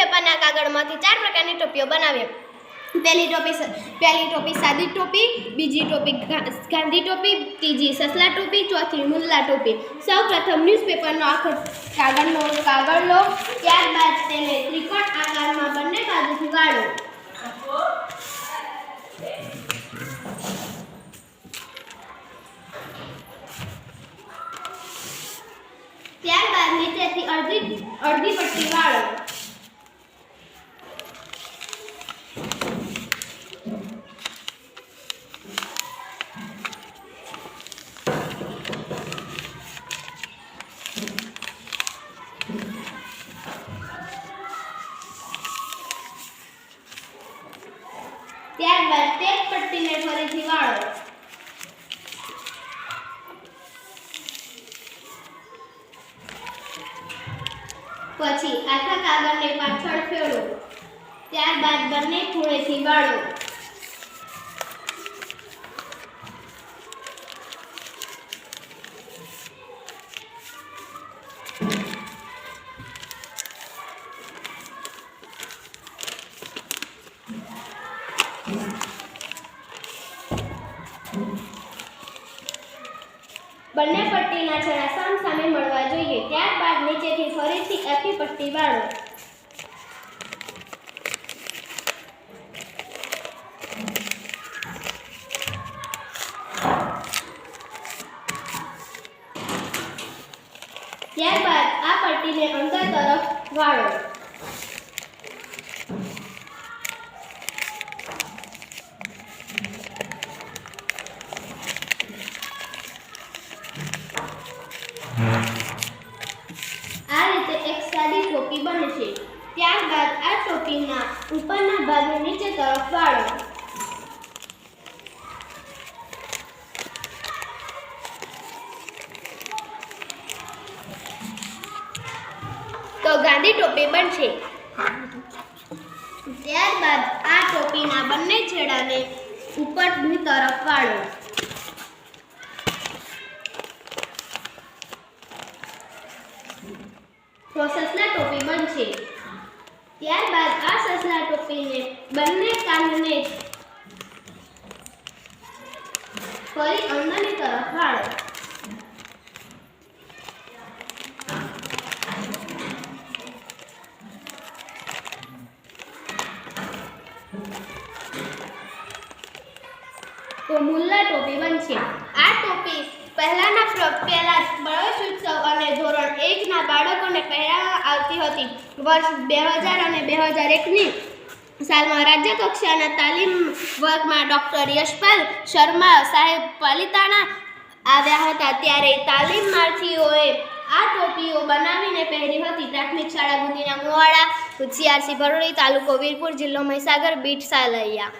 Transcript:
ન્યૂઝપેપરના કાગળમાંથી ચાર પ્રકારની ટોપીઓ બનાવીએ. પહેલી ટોપી પહેલી ટોપી સાદી ટોપી, બીજી ટોપી ગાંધી ટોપી, ત્રીજી સસલા ટોપી, ચોથી મુલ્લા ટોપી. સૌ પ્રથમ ન્યૂઝપેપરનો આખો કાગળનો કાગળ લો, ત્યારબાદ તેને ત્રિકોણ આકારમાં બંને બાજુથી વાળો. ત્યારબાદ નીચેથી અડધી અડધી પટ્ટી વાળો. ત્યારબાદ તે જ પટ્ટીને ફરીથી વાળો. પછી આખા કાગળને પાછળ ફેરવો ત્યારબાદ બંને ખૂણેથી વાળો બંને પટ્ટીના છેડા સામ સામે મળવા જોઈએ. ત્યારબાદ નીચેથી ફરીથી આખી પટ્ટી વાળો. ત્યારબાદ આ પટ્ટીને અંદર તરફ વાળો. ટોપી બનશે ત્યારબાદ આ ટોપીના ઉપરના ભાગને નીચે તરફ વાળો. તો ગાંધી ટોપી બનશે. ત્યારબાદ આ ટોપીના બંને છેડાને ઉપરની તરફ વાળો. તો સસલા ટોપી બનશે. ત્યારબાદ આ સસલા ટોપીને બંને કાનને ફરી અંદરની તરફ વાળો. તો મુલ્લા ટોપી બનશે. આ ટોપી પહેલાના પહેલા ગણેશ ઉત્સવ અને ધોરણ એકના બાળકોને પહેરાવવામાં આવતી હતી. વર્ષ બે હજાર અને બે હજાર એકની સાલમાં રાજ્ય કક્ષાના તાલીમ વર્ગમાં ડૉક્ટર યશપાલ શર્મા સાહેબ પાલિતાણા આવ્યા હતા. ત્યારે તાલીમાર્થીઓએ આ ટોપીઓ બનાવીને પહેરી હતી. પ્રાથમિક શાળા ગુંદીના મુવાડા સીઆરસી ભરોડી તાલુકો વીરપુર જિલ્લો મહીસાગર, બીટ, સાલૈયા.